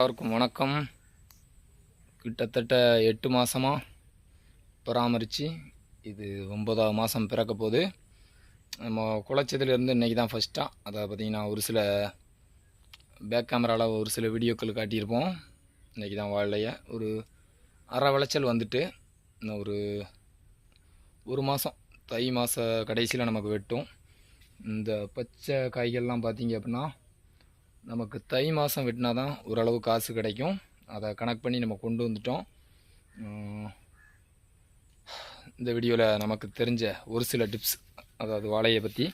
எல்லாருக்கும் வணக்கம். கிட்டத்தட்ட எட்டு மாதமாக பராமரித்து இது ஒன்பதாவது மாதம் பிறக்க போது நம்ம குளச்சதுலேருந்து இன்றைக்கி தான் ஃபஸ்ட்டாக அதை பார்த்திங்கன்னா ஒரு சில பேக் கேமராவில் ஒரு சில வீடியோக்கள் காட்டியிருப்போம். இன்றைக்கி தான் வாழைய ஒரு அரை விளைச்சல் வந்துட்டு இன்னும் ஒரு ஒரு மாதம் தை மாத கடைசியில் நமக்கு வெட்டும். இந்த பச்சை காய்கள்லாம் பார்த்திங்க அப்படின்னா நமக்கு தை மாதம் வெட்டினா தான் ஓரளவு காசு கிடைக்கும். அதை கணக்கு பண்ணி நம்ம கொண்டு வந்துட்டோம். இந்த வீடியோவில் நமக்கு தெரிஞ்ச ஒரு சில டிப்ஸ் அதாவது வாழையை பற்றி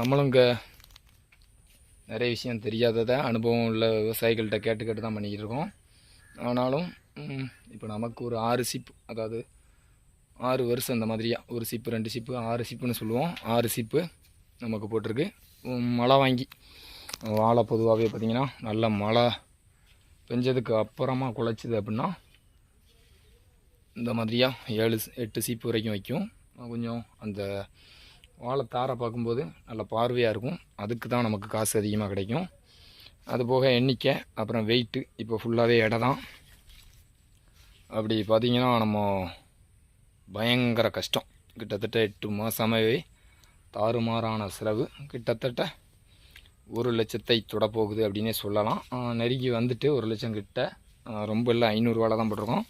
நம்மளும் இங்கே நிறைய விஷயம் தெரியாததை அனுபவம் உள்ள விவசாயிகள்கிட்ட கேட்டு கேட்டு தான் பண்ணிக்கிட்டு இருக்கோம். ஆனாலும் இப்போ நமக்கு ஒரு ஆறு சிப் அதாவது ஆறு வருஷம் அந்த மாதிரியா ஒரு சிப்பு ரெண்டு சிப்பு ஆறு சிப்புன்னு சொல்லுவோம். ஆறு சிப்பு நமக்கு போட்டிருக்கு. மழை வாங்கி வாழை பொதுவாகவே பார்த்திங்கன்னா நல்ல மழை பெஞ்சதுக்கு அப்புறமா குலைச்சிது அப்படின்னா இந்த மாதிரியா ஏழு எட்டு சீப்பு வரைக்கும் வைக்கும். கொஞ்சம் அந்த வாழை தாரை பார்க்கும்போது நல்ல பார்வையாக இருக்கும். அதுக்கு தான் நமக்கு காசு அதிகமாக கிடைக்கும். அது போக எண்ணிக்கை அப்புறம் வெயிட்டு இப்போ ஃபுல்லாகவே எடை தான் அப்படி பார்த்திங்கன்னா நம்ம பயங்கர கஷ்டம். கிட்டத்தட்ட எட்டு மாதமாகவே தாறுமாறான செலவு. கிட்டத்தட்ட ஒரு லட்சத்தை தொடப்போகுது அப்படின்னே சொல்லலாம். நெருங்கி வந்துட்டு ஒரு லட்சம் கிட்ட ரொம்ப இல்லை ஐநூறு தான் போட்டிருக்கோம்.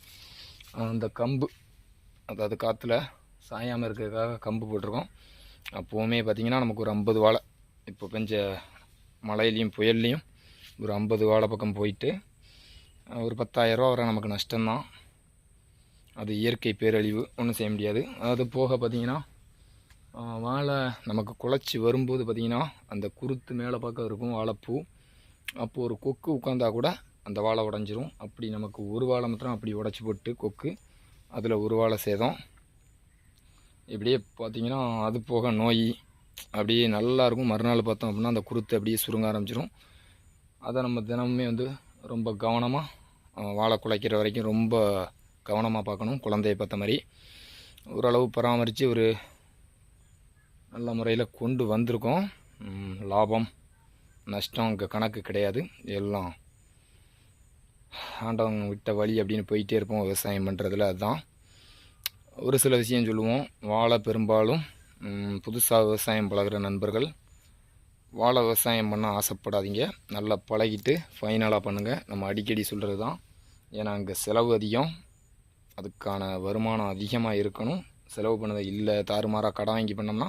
அந்த கம்பு அதாவது காற்றுல சாயாமல் இருக்கிறதுக்காக கம்பு போட்டிருக்கோம். அப்போவுமே பார்த்திங்கன்னா நமக்கு ஒரு ஐம்பது வாழை இப்போ பெஞ்ச மழையிலையும் புயல்லையும் ஒரு ஐம்பது வாழை பக்கம் போயிட்டு ஒரு பத்தாயிரரூவா வர நமக்கு நஷ்டம்தான். அது இயற்கை பேரழிவு ஒன்றும் செய்ய முடியாது. அது போக பார்த்திங்கன்னா வாழை நமக்கு குழச்சி வரும்போது பார்த்திங்கன்னா அந்த குருத்து மேலே பார்க்க இருக்கும் வாழைப்பூ. அப்போது ஒரு கொக்கு உட்காந்தா கூட அந்த வாழை உடஞ்சிரும். அப்படி நமக்கு ஒரு வாழை மாத்திரம் அப்படி உடச்சி போட்டு கொக்கு அதில் ஒரு வாழை சேதம். இப்படியே பார்த்திங்கன்னா அது போக நோய் அப்படியே நல்லா இருக்கும். மறுநாள் பார்த்தோம் அப்படின்னா அந்த குருத்து அப்படியே சுருங்க ஆரம்பிச்சிடும் அதை நம்ம தினமுமே வந்து ரொம்ப கவனமாக வாழை குலைக்கிற வரைக்கும் ரொம்ப கவனமாக பார்க்கணும். குழந்தைய பார்த்த மாதிரி. ஓரளவு பராமரித்து ஒரு நல்ல முறையில் கொண்டு வந்திருக்கோம். லாபம் நஷ்டம் இங்கே கணக்கு கிடையாது. எல்லாம் ஆண்டவங்க விட்ட வழி அப்படின்னு போயிட்டே இருப்போம். விவசாயம் பண்ணுறதுல அதுதான் ஒரு சில விஷயம் சொல்லுவோம். வாழை பெரும்பாலும் புதுசாக விவசாயம் பழகுற நண்பர்கள் வாழை விவசாயம் பண்ண ஆசைப்படாதீங்க. நல்லா பழகிட்டு ஃபைனலாக பண்ணுங்கள் நம்ம அடிக்கடி சொல்கிறது தான் ஏன்னா அங்கே செலவு அதிகம். அதுக்கான வருமானம் அதிகமாக இருக்கணும். செலவு பண்ணதை இல்லை தாறுமாறாக கடன் வாங்கி பண்ணோம்னா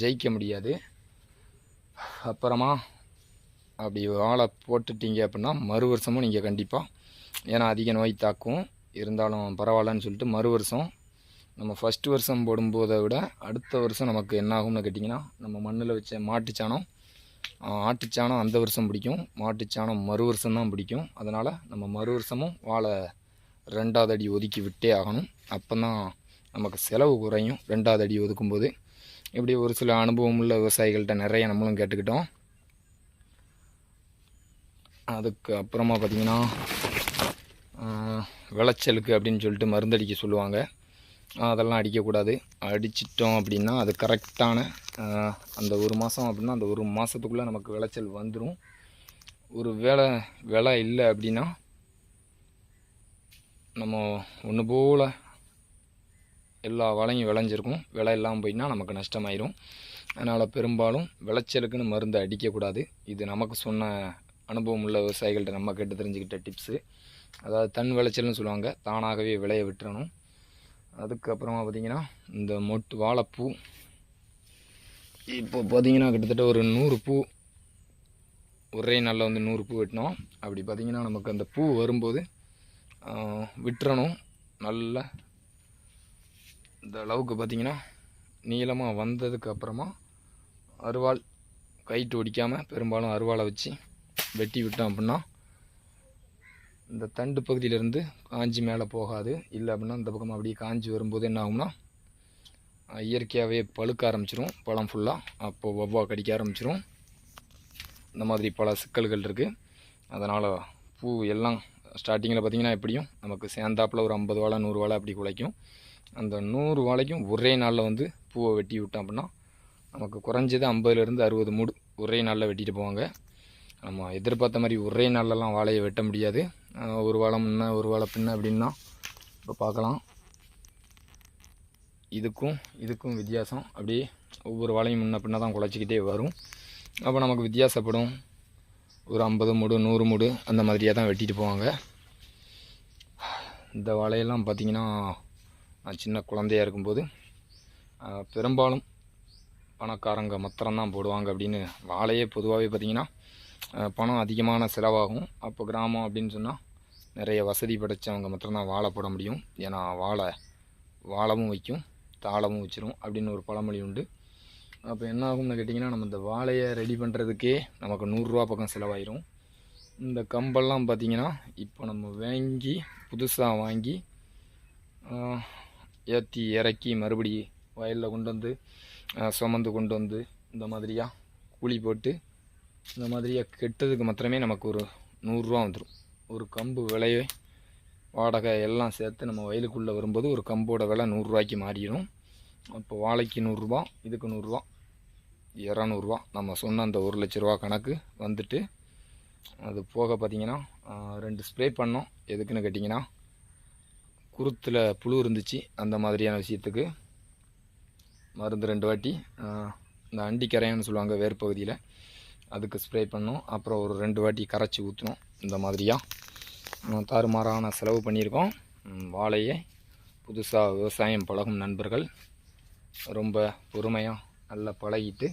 ஜெயிக்க முடியாது. அப்புறமா அப்படி வாழை போட்டுட்டீங்க அப்படின்னா மறு வருஷமும் நீங்கள் கண்டிப்பாக ஏன்னா அதிக நோய் தாக்கும். இருந்தாலும் பரவாயில்லன்னு சொல்லிட்டு மறு வருஷம் நம்ம ஃபஸ்ட்டு வருஷம் போடும்போதை விட அடுத்த வருஷம் நமக்கு என்ன ஆகும்னு கேட்டிங்கன்னா நம்ம மண்ணில் வச்ச மாட்டுச்சாணம் ஆட்டுச்சாணம் அந்த வருஷம் பிடிக்கும். மாட்டுச்சாணம் மறு வருஷம் தான் பிடிக்கும். அதனால் நம்ம மறு வருஷமும் வாழை ரெண்டாவது அடி ஒதுக்கி விட்டே ஆகணும். அப்போ தான் நமக்கு செலவு குறையும். ரெண்டாவது அடி ஒதுக்கும்போது இப்படி ஒரு சில அனுபவம் உள்ள விவசாயிகள்கிட்ட நிறைய நம்மளும் கேட்டுக்கிட்டோம். அதுக்கு அப்புறமா பார்த்திங்கன்னா விளைச்சலுக்கு அப்படின்னு சொல்லிட்டு மருந்தடிக்க சொல்லுவாங்க. அதெல்லாம் அடிக்கக்கூடாது. அடிச்சிட்டோம் அப்படின்னா அது கரெக்டான அந்த ஒரு மாதம் அப்படின்னா அந்த ஒரு மாதத்துக்குள்ளே நமக்கு விளைச்சல் வந்துடும் ஒரு வேலை விலை இல்லை அப்படின்னா நம்ம ஒன்று போல் எல்லா வளையும் விளைஞ்சிருக்கும். விலை இல்லாமல் போயின்னா நமக்கு நஷ்டமாயிரும். அதனால் பெரும்பாலும் விளைச்சலுக்குன்னு மருந்து அடிக்கக்கூடாது. இது நமக்கு சொன்ன அனுபவம் உள்ள விவசாயிகள்கிட்ட நம்ம கேட்டு தெரிஞ்சுக்கிட்ட டிப்ஸு அதாவது தன் விளைச்சல்னு சொல்லுவாங்க. தானாகவே விளைய விட்டுறணும். அதுக்கப்புறமா பார்த்திங்கன்னா இந்த மொட்டு வாழைப்பூ. இப்போ பார்த்திங்கன்னா கிட்டத்தட்ட ஒரு நூறு பூ ஒரே நாளில் வந்து நூறு பூ வெட்டினோம். அப்படி பார்த்திங்கன்னா நமக்கு அந்த பூ வரும்போது விட்டுறணும். நல்ல இந்த அளவுக்கு பார்த்திங்கன்னா நீளமாக வந்ததுக்கு அப்புறமா அருவாள் கைட்டு ஒடிக்காமல் பெரும்பாலும் அருவாளை வச்சு வெட்டி விட்டோம் அப்படின்னா இந்த தண்டு பகுதியிலேருந்து காஞ்சி மேலே போகாது. இல்லை அப்படின்னா இந்த பக்கம் அப்படியே காஞ்சி வரும்போது என்ன ஆகும்னா இயற்கையாகவே பழுக்க ஆரம்பிச்சிரும். பழம் ஃபுல்லாக அப்போது வவ்வா கடிக்க ஆரம்பிச்சிரும். இந்த மாதிரி பல சிக்கல்கள் இருக்குது அதனால் பூ எல்லாம் ஸ்டார்டிங்கில் பார்த்திங்கன்னா எப்படியும் நமக்கு சேர்ந்தாப்பில் ஒரு ஐம்பது வாழை நூறு வாழை அப்படி குலைக்கும். அந்த நூறு வாழைக்கும் ஒரே நாளில் வந்து பூவை வெட்டி விட்டோம் அப்படின்னா நமக்கு குறைஞ்சது ஐம்பதுலேருந்து அறுபது மூடு ஒரே நாளில் வெட்டிட்டு போவாங்க. நம்ம எதிர்பார்த்த மாதிரி ஒரே நாள்லலாம் வாழையை வெட்ட முடியாது. ஒரு வாழை முன்ன ஒரு வாழை பின்ன அப்படின்னா இப்போ பார்க்கலாம். இதுக்கும் இதுக்கும் வித்தியாசம். அப்படியே ஒவ்வொரு வாழையும் முன்ன பின்ன தான் குழச்சிக்கிட்டே வரும். அப்போ நமக்கு வித்தியாசப்படும். ஒரு ஐம்பது மூடு நூறு மூடு அந்த மாதிரியாக தான் வெட்டிட்டு போவாங்க. இந்த வாழையெல்லாம் பார்த்திங்கன்னா நான் சின்ன குழந்தையா இருக்கும்போது பெரும்பாலும் பணக்காரங்க மத்திரம்தான் போடுவாங்க அப்படின்னு வாழையே பொதுவாகவே பார்த்திங்கன்னா பணம் அதிகமான செலவாகும். அப்போ கிராமம் அப்படின்னு சொன்னால் நிறைய வசதி படைச்சவங்க மாத்திரம்தான் வாழை போட முடியும். ஏன்னா வாழை வாழவும் வைக்கும் தாளமும் வச்சிரும் அப்படின்னு ஒரு பழமொழி உண்டு. அப்போ என்ன ஆகும்னு கேட்டிங்கன்னா நம்ம இந்த வாழையை ரெடி பண்ணுறதுக்கே நமக்கு நூறுரூவா பக்கம் செலவாயிரும். இந்த கம்பெல்லாம் பார்த்திங்கன்னா இப்போ நம்ம வாங்கி புதுசாக வாங்கி ஏற்றி இறக்கி மறுபடி வயலில் கொண்டு வந்து சுமந்து கொண்டு வந்து இந்த மாதிரியாக கூலி போட்டு இந்த மாதிரியாக கெட்டதுக்கு மாத்திரமே நமக்கு ஒரு நூறுரூவா வந்துடும் ஒரு கம்பு விலையை வாடகை எல்லாம் சேர்த்து நம்ம வயலுக்குள்ளே வரும்போது ஒரு கம்போட விலை நூறுரூவாய்க்கு மாறிடும். அப்போ வாழைக்கு நூறுரூவா இதுக்கு நூறுரூவா இரநூறுவா நம்ம சொன்ன அந்த ஒரு லட்ச ரூபா கணக்கு வந்துட்டு அது போக பார்த்தீங்கன்னா ரெண்டு ஸ்ப்ரே பண்ணோம். எதுக்குன்னு கேட்டிங்கன்னா குருத்தில் புழு இருந்துச்சு அந்த மாதிரியான விஷயத்துக்கு. மருந்து ரெண்டு வாட்டி இந்த அண்டிக்கரையான்னு சொல்லுவாங்க வேர் பகுதியில். அதுக்கு ஸ்ப்ரே பண்ணோம். அப்புறம் ஒரு ரெண்டு வாட்டி கரைச்சி ஊற்றினோம் இந்த மாதிரியாக தாறுமாறான செலவு பண்ணியிருக்கோம். வாழையை புதுசாக விவசாயம் பழகும் நண்பர்கள் ரொம்ப பொறுமையாக நல்லா பழகிட்டு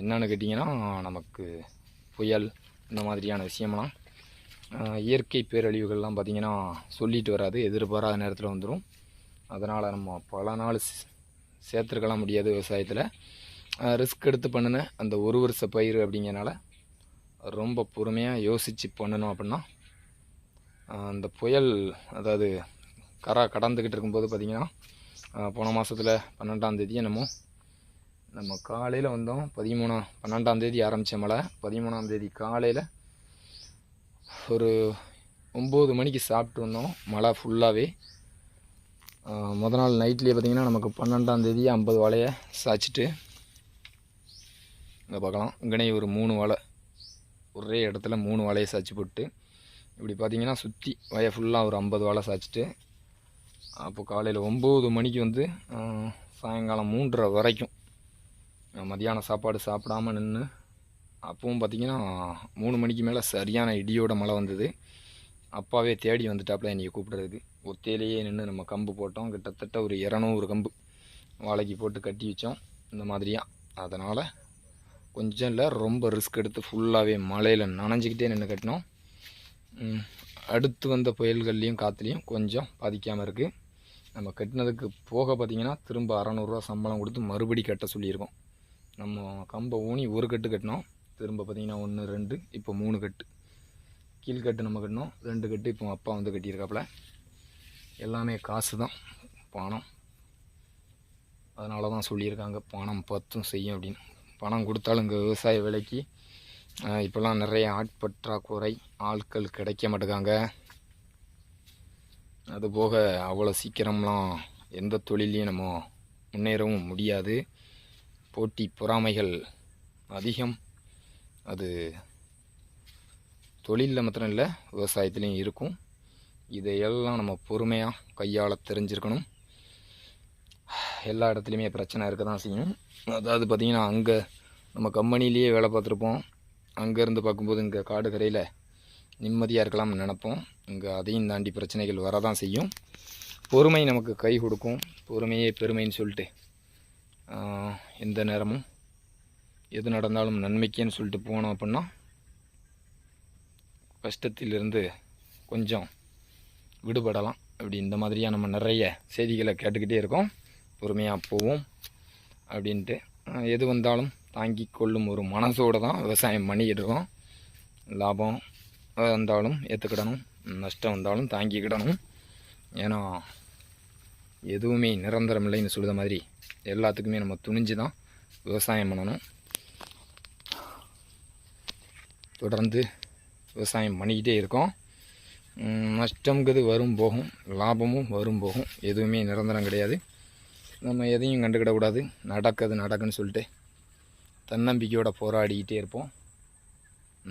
என்னென்னு கேட்டிங்கன்னா நமக்கு புயல் இந்த மாதிரியான விஷயம்லாம் இயற்கை பேரழிவுகள்லாம் பார்த்திங்கன்னா சொல்லிட்டு வராது எதிர்பாராத நேரத்தில் வந்துடும் அதனால் நம்ம பல நாள் சேர்த்துருக்கலாம் முடியாது விவசாயத்தில். ரிஸ்க் எடுத்து பண்ணின அந்த ஒரு வருஷ பயிர் அப்படிங்கிறனால ரொம்ப பொறுமையாக யோசித்து பண்ணணும் அப்படின்னா அந்த புயல் அதாவது கரா கடந்துக்கிட்டு இருக்கும்போது பார்த்திங்கன்னா போன மாதத்தில் பன்னெண்டாந்தேதி என்னமோ நம்ம காலையில் வந்தோம். பதிமூணாம் பன்னெண்டாம் தேதி ஆரம்பித்த மழை. பதிமூணாம் தேதி காலையில் ஒரு ஒம்பது மணிக்கு சாப்பிட்டு வந்தோம். மழை ஃபுல்லாகவே முத நாள் நைட்லேயே பார்த்திங்கன்னா நமக்கு பன்னெண்டாந்தேதி ஐம்பது வலையை சாய்ச்சிட்டு இங்கே பார்க்கலாம். இங்கனே ஒரு மூணு வலை. ஒரே இடத்துல மூணு வலையை சாய்ச்சி போட்டு இப்படி பார்த்தீங்கன்னா சுற்றி வய ஃபுல்லாக ஒரு ஐம்பது வலை சாய்ச்சிட்டு அப்போ காலையில் ஒம்பது மணிக்கு வந்து சாயங்காலம் மூன்றரை வரைக்கும். மதியானம் மதியான சாப்பாடு சாப்பிடாம நின்று அப்பவும் பார்த்தீங்கன்னா மூணு மணிக்கு மேலே சரியான இடியோட மழை வந்தது. அப்பாவே தேடி வந்துட்டாப்புல என்னைய கூப்பிட்றது ஒத்தையிலேயே நின்று நம்ம கம்பு போட்டோம். கிட்டத்தட்ட ஒரு இரநூறு கம்பு வாழைக்கு போட்டு கட்டி வச்சோம். இந்த மாதிரியாக அதனால் கொஞ்சம் இல்லை ரொம்ப ரிஸ்க் எடுத்து ஃபுல்லாகவே மழையில் நனைஞ்சிக்கிட்டே நின்று கட்டினோம். அடுத்து வந்த புயல்கள்லேயும் காற்றுலையும் கொஞ்சம் பாதிக்காமல் இருக்குது நம்ம கட்டினதுக்கு போக பார்த்திங்கன்னா திரும்ப அறநூறுவா சம்பளம் கொடுத்து மறுபடி கட்ட சொல்லியிருக்கோம். நம்ம கம்பை ஊனி ஒரு கட்டு கட்டினோம். திரும்ப பார்த்திங்கன்னா ஒன்று ரெண்டு இப்போ மூணு கட்டு. கீழ்கட்டு நம்ம கட்டினோம். ரெண்டு கட்டு இப்போ அப்பா வந்து கட்டியிருக்காப்புல. எல்லாமே காசு தான் பணம். அதனால தான் சொல்லியிருக்காங்க பணம் பத்தும் செய்யும் அப்படின்னு. பணம் கொடுத்தாலும் இங்கே விவசாய விலைக்கு இப்போல்லாம் நிறைய ஆட்பற்றாக்குறை ஆட்கள் கிடைக்க மாட்டேங்காங்க. அதுபோக அவ்வளோ சீக்கிரம்லாம் எந்த தொழிலையும் நம்ம முன்னேறவும் முடியாது. போட்டி பொறாமைகள் அதிகம். அது தொழிலில் மாத்திரம் இல்லை விவசாயத்துலேயும் இருக்கும். இதையெல்லாம் நம்ம பொறுமையாக கையாள தெரிஞ்சிருக்கணும். எல்லா இடத்துலையுமே பிரச்சனை இருக்க தான் செய்யும். அதாவது பார்த்திங்கன்னா அங்கே நம்ம கம்பெனிலேயே வேலை பார்த்துருப்போம். அங்கேருந்து பார்க்கும்போது இங்கே காடு கரையில் நிம்மதியாக இருக்கலாம்னு நினப்போம். இங்கே அதையும் தாண்டி பிரச்சனைகள் வரதான் செய்யும். பொறுமை நமக்கு கை கொடுக்கும். பொறுமையே பெருமைன்னு சொல்லிட்டு எந்த நேரமும் எது நடந்தாலும் நன்மைக்கேன்னு சொல்லிட்டு போனோம் அப்படின்னா கஷ்டத்திலிருந்து கொஞ்சம் விடுபடலாம் அப்படி இந்த மாதிரியாக நம்ம நிறைய செய்திகளை கேட்டுக்கிட்டே இருக்கோம். பொறுமையாக போவோம் அப்படின்ட்டு. எது வந்தாலும் தாங்கி கொள்ளும் ஒரு மனசோடு தான் விவசாயம் பண்ணிக்கிட்டு இருக்கோம். லாபம் வந்தாலும் ஏற்றுக்கிடணும் நஷ்டம் வந்தாலும் தாங்கிக்கிடணும். ஏன்னா எதுவுமே நிரந்தரம் இல்லைன்னு சொல்லுற மாதிரி எல்லாத்துக்குமே நம்ம துணிஞ்சு தான் விவசாயம் பண்ணணும். தொடர்ந்து விவசாயம் பண்ணிக்கிட்டே இருக்கோம். நஷ்டங்கிறது வரும் போகும் லாபமும் வரும் போகும். எதுவுமே நிரந்தரம் கிடையாது. நம்ம எதையும் கண்டுக்கிடக்கூடாது. நடக்குது நடக்குன்னு சொல்லிட்டு தன்னம்பிக்கையோட போராடிக்கிட்டே இருப்போம்.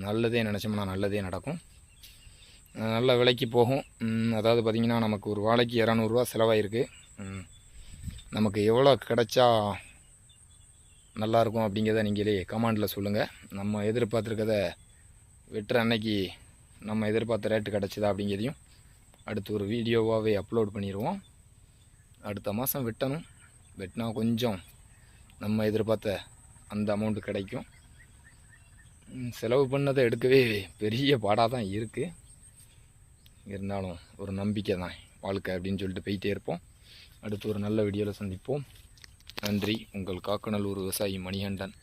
நல்லதே நினச்சோம்னா நல்லதே நடக்கும். நல்ல விலைக்கு போகும். அதாவது பார்த்திங்கன்னா நமக்கு ஒரு வாழைக்கு இரநூறுவா செலவாயிருக்கு. நமக்கு எவ்வளோ கிடைச்சா நல்லாயிருக்கும் அப்படிங்கிறத நீங்களே கமாண்டில் சொல்லுங்கள் நம்ம எதிர்பார்த்துருக்கதை வெட்டுற அன்னைக்கு நம்ம எதிர்பார்த்த ரேட்டு கிடச்சிதா அப்படிங்கிறதையும் அடுத்து ஒரு வீடியோவாகவே அப்லோட் பண்ணிடுவோம் அடுத்த மாதம் வெட்டணும். வெட்டினா கொஞ்சம் நம்ம எதிர்பார்த்த அந்த அமௌண்ட்டு கிடைக்கும். செலவு பண்ணதை எடுக்கவே பெரிய பாடாக தான் இருக்குது இருந்தாலும் ஒரு நம்பிக்கை தான் வாழ்க்கை அப்படின்னு சொல்லிட்டு போயிட்டே இருப்போம். அடுத்து ஒரு நல்ல வீடியோவில் சந்திப்போம். நன்றி. உங்கள் காக்கநல்லூர் விவசாயி மணிகண்டன்.